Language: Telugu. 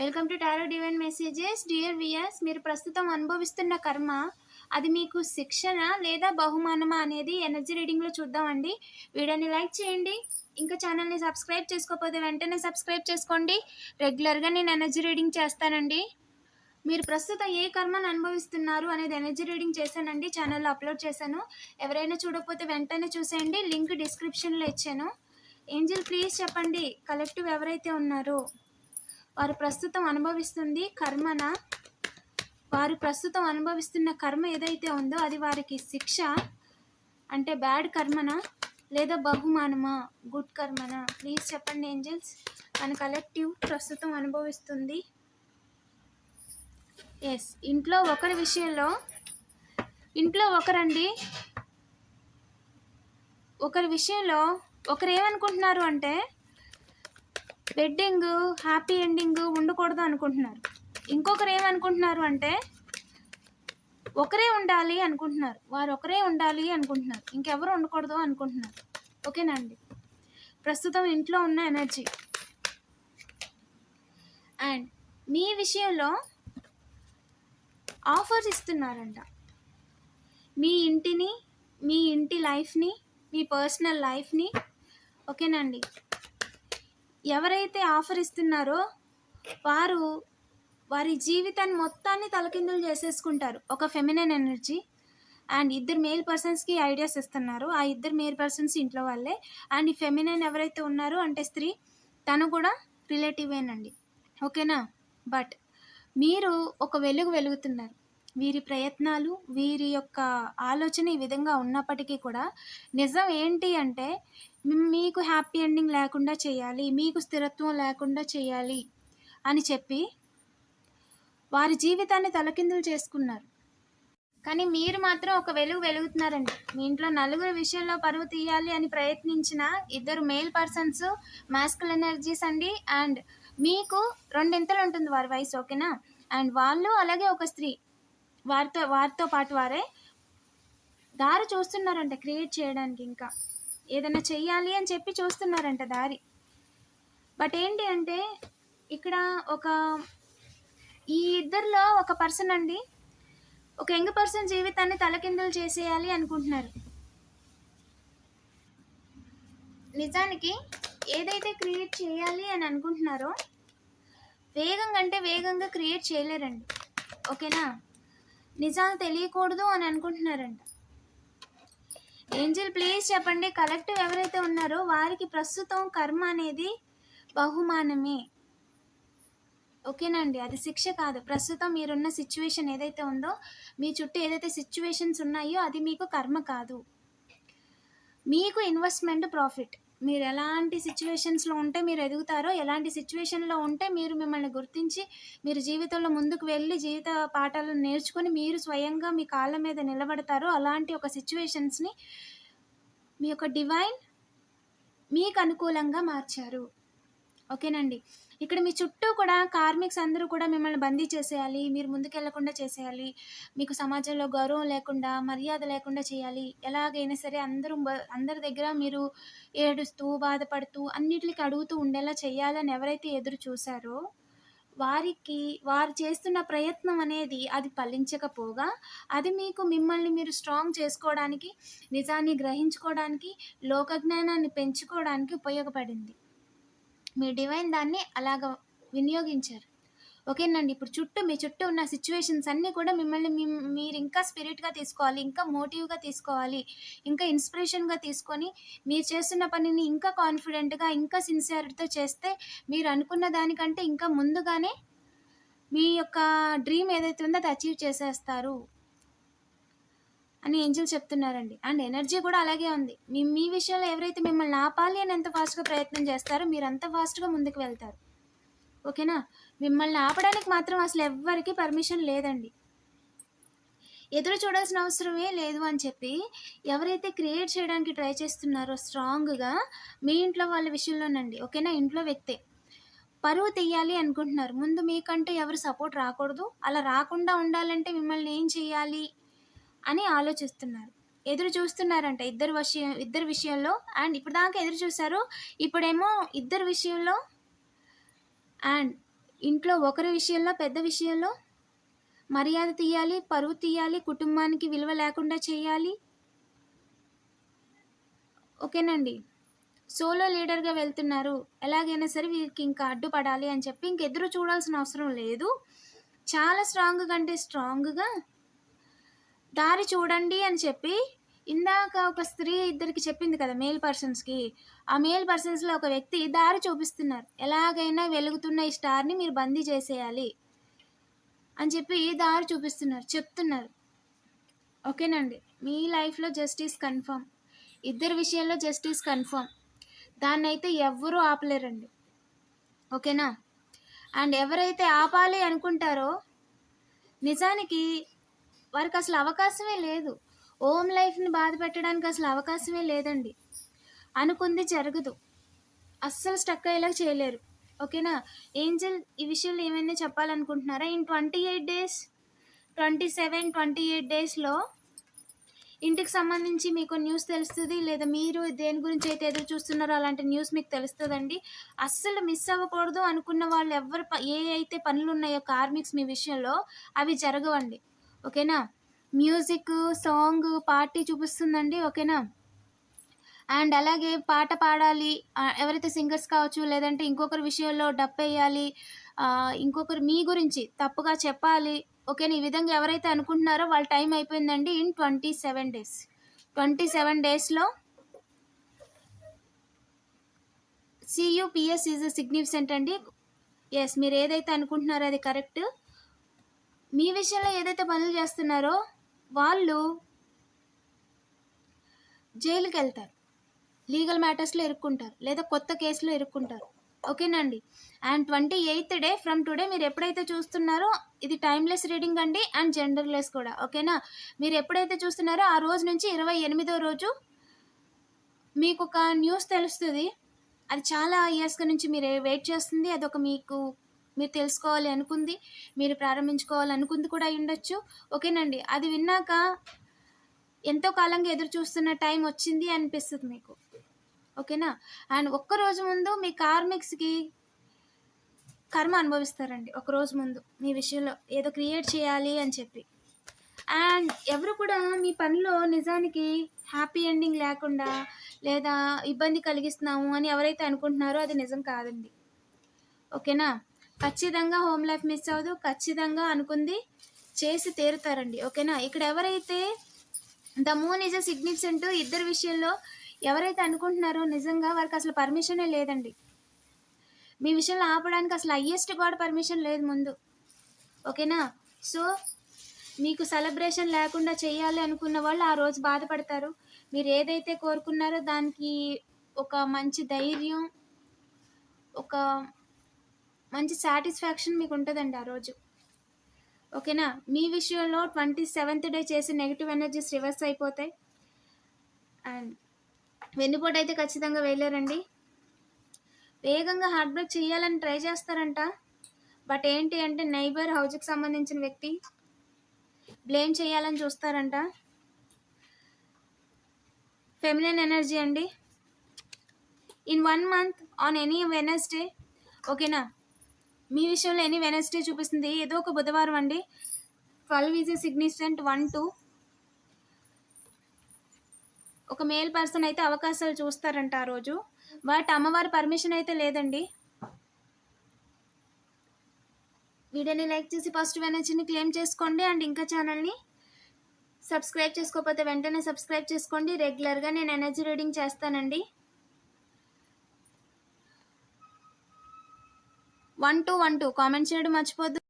Welcome to tarot divine messages. Dear viewers మీరు ప్రస్తుతం అనుభవిస్తున్న కర్మ అది మీకు శిక్షణ లేదా బహుమానమా అనేది ఎనర్జీ రీడింగ్లో చూద్దామండి. వీడియోని లైక్ చేయండి. ఇంకా ఛానల్ని సబ్స్క్రైబ్ చేసుకోకపోతే వెంటనే సబ్స్క్రైబ్ చేసుకోండి. రెగ్యులర్గా నేను ఎనర్జీ రీడింగ్ చేస్తానండి. మీరు ప్రస్తుతం ఏ కర్మను అనుభవిస్తున్నారు అనేది ఎనర్జీ రీడింగ్ చేశానండి. ఛానల్లో అప్లోడ్ చేశాను. ఎవరైనా చూడకపోతే వెంటనే చూసేయండి. లింక్ డిస్క్రిప్షన్లో ఇచ్చాను. ఏంజిల్ ప్లీజ్ చెప్పండి. కలెక్టివ్ ఎవరైతే ఉన్నారో. వారు ప్రస్తుతం అనుభవిస్తుంది కర్మన. వారు ప్రస్తుతం అనుభవిస్తున్న కర్మ ఏదైతే ఉందో అది వారికి శిక్ష అంటే బ్యాడ్ కర్మన లేదా బహుమానమా? గుడ్ కర్మనా? ప్లీజ్ చెప్పండి ఏంజల్స్. మన కలెక్టివ్ ప్రస్తుతం అనుభవిస్తుంది. ఎస్ ఇంట్లో ఒకరి విషయంలో ఇంట్లో ఒకరండి. ఒకరి విషయంలో ఒకరు ఏమనుకుంటున్నారు అంటే వెడ్డింగ్ హ్యాపీ ఎండింగ్ ఉండకూడదు అనుకుంటున్నారు. ఇంకొకరు ఏమనుకుంటున్నారు అంటే ఒకరే ఉండాలి అనుకుంటున్నారు. వారు ఒకరే ఉండాలి అనుకుంటున్నారు. ఇంకెవరు ఉండకూడదు అనుకుంటున్నారు. ఓకేనండి అండి? ప్రస్తుతం ఇంట్లో ఉన్న ఎనర్జీ అండ్ మీ విషయంలో ఆఫర్స్ ఇస్తున్నారంట. మీ ఇంటిని మీ ఇంటి లైఫ్ని మీ పర్సనల్ లైఫ్ని ఓకేనండి ఎవరైతే ఆఫర్ ఇస్తున్నారో వారు వారి జీవితాన్ని మొత్తాన్ని తలకిందులు చేసేసుకుంటారు. ఒక ఫెమినైన్ ఎనర్జీ అండ్ ఇద్దరు మేల్ పర్సన్స్కి ఐడియాస్ ఇస్తున్నారు. ఆ ఇద్దరు మేల్ పర్సన్స్ ఇంట్లో వాళ్ళే. అండ్ ఈ ఫెమినైన్ ఎవరైతే ఉన్నారో అంటే స్త్రీ తను కూడా రిలేటివేనండి ఓకేనా బట్ మీరు ఒక వెలుగు వెలుగుతున్నారు. వీరి ప్రయత్నాలు వీరి యొక్క ఆలోచన ఈ విధంగా ఉన్నప్పటికీ కూడా నిజం ఏంటి అంటే మీకు హ్యాపీ ఎండింగ్ లేకుండా చేయాలి మీకు స్థిరత్వం లేకుండా చేయాలి అని చెప్పి వారి జీవితాన్ని తలకిందులు చేసుకున్నారు. కానీ మీరు మాత్రం ఒక వెలుగు వెలుగుతున్నారండి. మీ ఇంట్లో నలుగురు విషయంలో పరువు తీయాలి అని ప్రయత్నించిన ఇద్దరు మేల్ పర్సన్స్ మాస్కుల్ ఎనర్జీస్ అండి. అండ్ మీకు రెండింతలు ఉంటుంది వారి వయసు ఓకేనా? అండ్ వాళ్ళు అలాగే ఒక స్త్రీ వారితో వారితో పాటు వారే దారి చూస్తున్నారంట క్రియేట్ చేయడానికి ఇంకా. ఏదైనా చెయ్యాలి అని చెప్పి చూస్తున్నారంట దారి. బట్ ఏంటి అంటే ఇక్కడ ఒక ఈ ఇద్దరిలో ఒక పర్సన్ అండి ఒక యంగ్ పర్సన్ జీవితాన్ని తలకిందులు చేసేయాలి అనుకుంటున్నారు. నిజానికి ఏదైతే క్రియేట్ చేయాలి అని అనుకుంటున్నారో వేగంగా అంటే వేగంగా క్రియేట్ చేయలేరండి. ఓకేనా? నిజాలు తెలియకూడదు అని అనుకుంటున్నారంట. ఏంజిల్ ప్లీజ్ చెప్పండి. కలెక్టివ్ ఎవరైతే ఉన్నారో వారికి ప్రస్తుతం కర్మ అనేది బహుమానమే. ఓకేనండి? అది శిక్ష కాదు. ప్రస్తుతం మీరున్న సిచ్యువేషన్ ఏదైతే ఉందో మీ చుట్టూ ఏదైతే సిచ్యువేషన్స్ ఉన్నాయో అది మీకు కర్మ కాదు. మీకు ఇన్వెస్ట్మెంట్ ప్రాఫిట్ మీరు ఎలాంటి సిచ్యువేషన్స్లో ఉంటే మీరు ఎదుగుతారో ఎలాంటి సిచ్యువేషన్లో ఉంటే మీరు మిమ్మల్ని గుర్తించి మీరు జీవితంలో ముందుకు వెళ్ళి జీవిత పాఠాలను నేర్చుకొని మీరు స్వయంగా మీ కాళ్ళ మీద నిలబడతారో అలాంటి ఒక సిచ్యువేషన్స్ని మీ యొక్క డివైన్ మీకు అనుకూలంగా మార్చారు. ఓకేనండి. ఇక్కడ మీ చుట్టూ కూడా కార్మిక్స్ అందరూ కూడా మిమ్మల్ని బందీ చేసేయాలి మీరు ముందుకెళ్ళకుండా చేసేయాలి మీకు సమాజంలో గౌరవం లేకుండా మర్యాద లేకుండా చేయాలి ఎలాగైనా సరే అందరూ అందరి దగ్గర మీరు ఏడుస్తూ బాధపడుతూ అన్నిటికి అడుగుతూ ఉండేలా చేయాలని ఎవరైతే ఎదురు చూశారో వారికి వారు చేస్తున్న ప్రయత్నం అనేది అది ఫలించకపోగా అది మీకు మిమ్మల్ని మీరు స్ట్రాంగ్ చేసుకోవడానికి నిజాన్ని గ్రహించుకోవడానికి లోకజ్ఞానాన్ని పెంచుకోవడానికి ఉపయోగపడింది. మీ డివైన్ దాన్ని అలాగ వినియోగించారు. ఓకేనండి ఇప్పుడు చుట్టూ మీ చుట్టూ ఉన్న సిచ్యువేషన్స్ అన్నీ కూడా మిమ్మల్ని మీరు ఇంకా స్పిరిట్గా తీసుకోవాలి ఇంకా మోటివ్గా తీసుకోవాలి ఇంకా ఇన్స్పిరేషన్గా తీసుకొని మీరు చేస్తున్న పనిని ఇంకా కాన్ఫిడెంట్గా ఇంకా సిన్సియారిటీతో చేస్తే మీరు అనుకున్న దానికంటే ఇంకా ముందుగానే మీ యొక్క డ్రీమ్ ఏదైతే ఉందో అది అచీవ్ చేసేస్తారు. అని ఏంజల్ చెప్తున్నారండి. అండ్ ఎనర్జీ కూడా అలాగే ఉంది. మీ మీ విషయంలో ఎవరైతే మిమ్మల్ని ఆపాలి అని ఎంత ఫాస్ట్గా ప్రయత్నం చేస్తారో మీరు అంత ఫాస్ట్గా ముందుకు వెళ్తారు. ఓకేనా? మిమ్మల్ని ఆపడానికి మాత్రం అసలు ఎవ్వరికీ పర్మిషన్ లేదండి. ఎదురు చూడాల్సిన అవసరమే లేదు అని చెప్పి ఎవరైతే క్రియేట్ చేయడానికి ట్రై చేస్తున్నారో స్ట్రాంగ్గా మీ ఇంట్లో వాళ్ళ విషయంలోనండి. ఓకేనా? ఇంట్లో వ్యక్తే. పరువు తీయాలి అనుకుంటున్నారు. ముందు మీకంటే ఎవరు సపోర్ట్ రాకూడదు. అలా రాకుండా ఉండాలంటే మిమ్మల్ని ఏం చేయాలి? అని ఆలోచిస్తున్నారు. ఎదురు చూస్తున్నారంట ఇద్దరు విషయం ఇద్దరు విషయంలో అండ్ ఇప్పుడు దాకా ఎదురు చూశారు. ఇప్పుడేమో ఇద్దరు విషయంలో అండ్ ఇంట్లో ఒకరి విషయంలో పెద్ద విషయంలో మర్యాద తీయాలి పరువు తీయాలి కుటుంబానికి విలువ లేకుండా చేయాలి. ఓకేనండి. సోలో లీడర్గా వెళ్తున్నారు. ఎలాగైనా సరే వీరికి ఇంకా అడ్డుపడాలి అని చెప్పి ఇంకెదురు చూడాల్సిన అవసరం లేదు. చాలా స్ట్రాంగ్గా అంటే స్ట్రాంగ్గా దారి చూడండి అని చెప్పి ఇందాక ఒక స్త్రీ ఇద్దరికి చెప్పింది కదా మేల్ పర్సన్స్కి ఆ మేల్ పర్సన్స్లో ఒక వ్యక్తి దారి చూపిస్తున్నారు. ఎలాగైనా వెలుగుతున్న ఈ స్టార్ని మీరు బందీ చేసేయాలి అని చెప్పి దారి చూపిస్తున్నారు. చెప్తున్నారు. ఓకేనండి. మీ లైఫ్లో జస్టిస్ కన్ఫర్మ్. ఇద్దరి విషయంలో జస్టిస్ కన్ఫర్మ్. దాన్ని అయితే ఎవ్వరూ ఆపలేరండి. ఓకేనా? అండ్ ఎవరైతే ఆపాలి అనుకుంటారో నిజానికి వారికి అసలు అవకాశమే లేదు. ఓమ్ లైఫ్ని బాధ పెట్టడానికి అసలు అవకాశమే లేదండి. అనుకుంది జరగదు. అస్సలు స్టక్ అయ్యేలా చేయలేరు. ఓకేనా? ఏంజల్ ఈ విషయంలో ఏమైనా చెప్పాలనుకుంటున్నారా? In twenty eight days twenty seven twenty eight డేస్లో ఇంటికి సంబంధించి మీకు న్యూస్ తెలుస్తుంది? లేదా మీరు దేని గురించి అయితే ఎదురు చూస్తున్నారో అలాంటి న్యూస్ మీకు తెలుస్తుందండి? అస్సలు మిస్ అవ్వకూడదు అనుకున్న వాళ్ళు ఎవరు ప- ఏ అయితే పనులు ఉన్నాయో కార్మిక్స్ మీ విషయంలో అవి జరగవండి. ఓకేనా? మ్యూజిక్ సాంగ్ పార్టీ చూపిస్తుందండి ఓకేనా? అండ్ అలాగే పాట పాడాలి ఎవరైతే సింగర్స్ కావచ్చు లేదంటే ఇంకొకరి విషయంలో డప్ వేయాలి ఇంకొకరు మీ గురించి తప్పుగా చెప్పాలి ఓకేనా? ఈ విధంగా ఎవరైతే అనుకుంటున్నారో వాళ్ళ టైం అయిపోయిందండి in twenty seven days. Twenty seven డేస్లో సియుపిఎస్ ఈజ్ సిగ్నిఫికెంట్ అండి. ఎస్ మీరు ఏదైతే అనుకుంటున్నారో అది కరెక్ట్. మీ విషయంలో ఏదైతే పనులు చేస్తున్నారో వాళ్ళు జైలుకి వెళ్తారు లీగల్ మ్యాటర్స్లో ఇరుక్కుంటారు. లేదా కొత్త కేసులో ఇరుక్కుంటారు. ఓకేనండి? And twenty eighth day from today మీరు ఎప్పుడైతే చూస్తున్నారో ఇది టైమ్లెస్ రీడింగ్ అండి అండ్ జెండర్లెస్ కూడా. ఓకేనా? మీరు ఎప్పుడైతే చూస్తున్నారో ఆ రోజు నుంచి ఇరవై ఎనిమిదో రోజు మీకు ఒక న్యూస్ తెలుస్తుంది. అది చాలా ఇయర్స్ నుంచి మీరు వెయిట్ చేస్తుంది. అదొక మీకు మీరు తెలుసుకోవాలి అనుకుంది మీరు ప్రారంభించుకోవాలి అనుకుంది కూడా ఉండొచ్చు. ఓకేనండి. అది విన్నాక ఎంతో కాలంగా ఎదురు చూస్తున్న టైం వచ్చింది అనిపిస్తుంది మీకు. ఓకేనా? అండ్ ఒక్క రోజు ముందు మీ కార్మిక్స్కి కర్మ అనుభవిస్తారండి. ఒక రోజు ముందు మీ విషయంలో ఏదో క్రియేట్ చేయాలి అని చెప్పి. అండ్ ఎవరు కూడా మీ పనిలో నిజానికి హ్యాపీ ఎండింగ్ లేకుండా లేదా ఇబ్బంది కలిగిస్తున్నాము అని ఎవరైతే అనుకుంటున్నారో అది నిజం కాదండి. ఓకేనా? ఖచ్చితంగా హోమ్ లైఫ్ మిస్ అవ్వదు ఖచ్చితంగా అనుకుంది. చేసి తీరుతారండి. ఓకేనా? ఇక్కడ ఎవరైతే the moon is a significant ఇద్దరు విషయంలో ఎవరైతే అనుకుంటున్నారో నిజంగా వారికి అసలు పర్మిషనే లేదండి. మీ విషయంలో ఆపడానికి అసలు హయ్యెస్ట్ కూడా పర్మిషన్ లేదు ముందు. ఓకేనా? సో మీకు సెలబ్రేషన్ లేకుండా చేయాలి అనుకున్న వాళ్ళు ఆ రోజు బాధపడతారు. మీరు ఏదైతే కోరుకున్నారో దానికి ఒక మంచి ధైర్యం ఒక మంచి సాటిస్ఫాక్షన్ మీకు ఉంటుందండి ఆ రోజు. ఓకేనా? మీ విషయంలో ట్వంటీ సెవెంత్ డే చేసి నెగిటివ్ ఎనర్జీస్ రివర్స్ అయిపోతాయి. అండ్ వెన్నుపోటు అయితే ఖచ్చితంగా వేయలేరండి. వేగంగా హార్ట్ బ్రేక్ చేయాలని ట్రై చేస్తారంట. బట్ ఏంటి అంటే నైబర్ హౌజ్కి సంబంధించిన వ్యక్తి బ్లేమ్ చేయాలని చూస్తారంట. ఫెమినైన్ ఎనర్జీ అండి. In one month on any Wednesday ఓకేనా? మీ విషయంలో ఎనీ వెనస్డే చూపిస్తుంది? ఏదో ఒక బుధవారం అండి. Twelve is significant one two. ఒక మేల్ పర్సన్ అయితే అవకాశాలు చూస్తారంట ఆ రోజు. బట్ అమ్మవారి పర్మిషన్ అయితే లేదండి. వీడియోని లైక్ చేసి పాజిటివ్ ఎనర్జీని క్లెయిమ్ చేసుకోండి అండ్ ఇంకా ఛానల్ని సబ్స్క్రైబ్ చేసుకోకపోతే వెంటనే సబ్స్క్రైబ్ చేసుకోండి. రెగ్యులర్గా నేను ఎనర్జీ రీడింగ్ చేస్తానండి. One two one two comment చేయడం మర్చిపోద్దు.